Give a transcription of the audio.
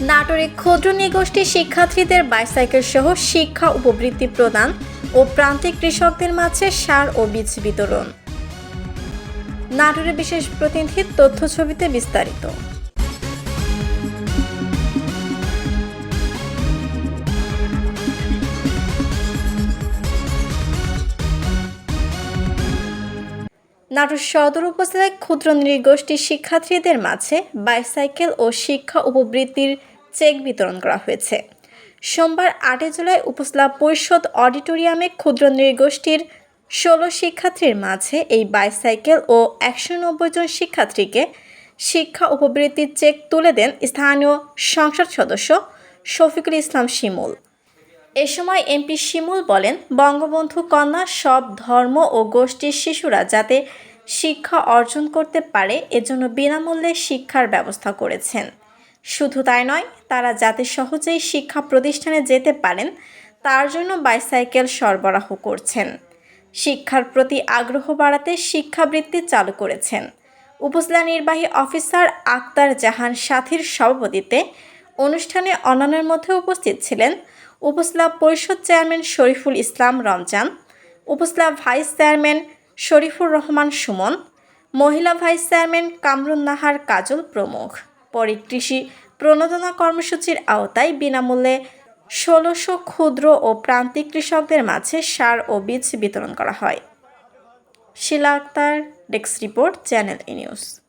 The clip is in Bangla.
নাটোরে ক্ষুদ্র নিগোষ্ঠী শিক্ষার্থীদের বাইসাইকেল সহ শিক্ষা উপবৃত্তি প্রদান ও প্রান্তিক কৃষকদের মাঝে সার ও বীজ বিতরণ। নাটোরে বিশেষ প্রতিনিধির তথ্য ছবিতে বিস্তারিত। নাটোর সদর উপজেলায় ক্ষুদ্র নৃগোষ্ঠীর শিক্ষার্থীদের মাঝে বাইসাইকেল ও শিক্ষা উপবৃত্তির চেক বিতরণ করা হয়েছে। সোমবার আটই জুলাই উপজেলা পরিষদ অডিটোরিয়ামে ক্ষুদ্র নৃগোষ্ঠীর ষোলো শিক্ষার্থীর মাঝে এই বাইসাইকেল ও একশো নব্বই জন শিক্ষার্থীকে শিক্ষা উপবৃত্তির চেক তুলে দেন স্থানীয় সংসদ সদস্য শফিকুল ইসলাম শিমুল। এ সময় এমপি শিমুল বলেন, বঙ্গবন্ধু কন্যা সব ধর্ম ও গোষ্ঠীর শিশুরা যাতে শিক্ষা অর্জন করতে পারে, এজন্য বিনামূল্যে শিক্ষার ব্যবস্থা করেছেন। শুধু তাই নয়, তারা যাতে সহজেই শিক্ষা প্রতিষ্ঠানে যেতে পারেন, তার জন্য বাইসাইকেল সরবরাহ করছেন। শিক্ষার প্রতি আগ্রহ বাড়াতে শিক্ষাবৃত্তি চালু করেছেন। উপজেলা নির্বাহী অফিসার আক্তার জাহান সাথীর সভাপতিত্বে অনুষ্ঠানে অন্যান্যের মধ্যে উপস্থিত ছিলেন উপজেলা পরিষদ চেয়ারম্যান শরীফুল ইসলাম রমজান উপজেলা ভাইস চেয়ারম্যান শরীফুর রহমান সুমন, মহিলা ভাইস চেয়ারম্যান কামরুন নাহার কাজল প্রমুখ। পরে কৃষি প্রণোদনা কর্মসূচির আওতায় বিনামূল্যে ষোলোশো ক্ষুদ্র ও প্রান্তিক কৃষকদের মাঝে সার ও বীজ বিতরণ করা হয়। Shila Akter, desk report, channel I news.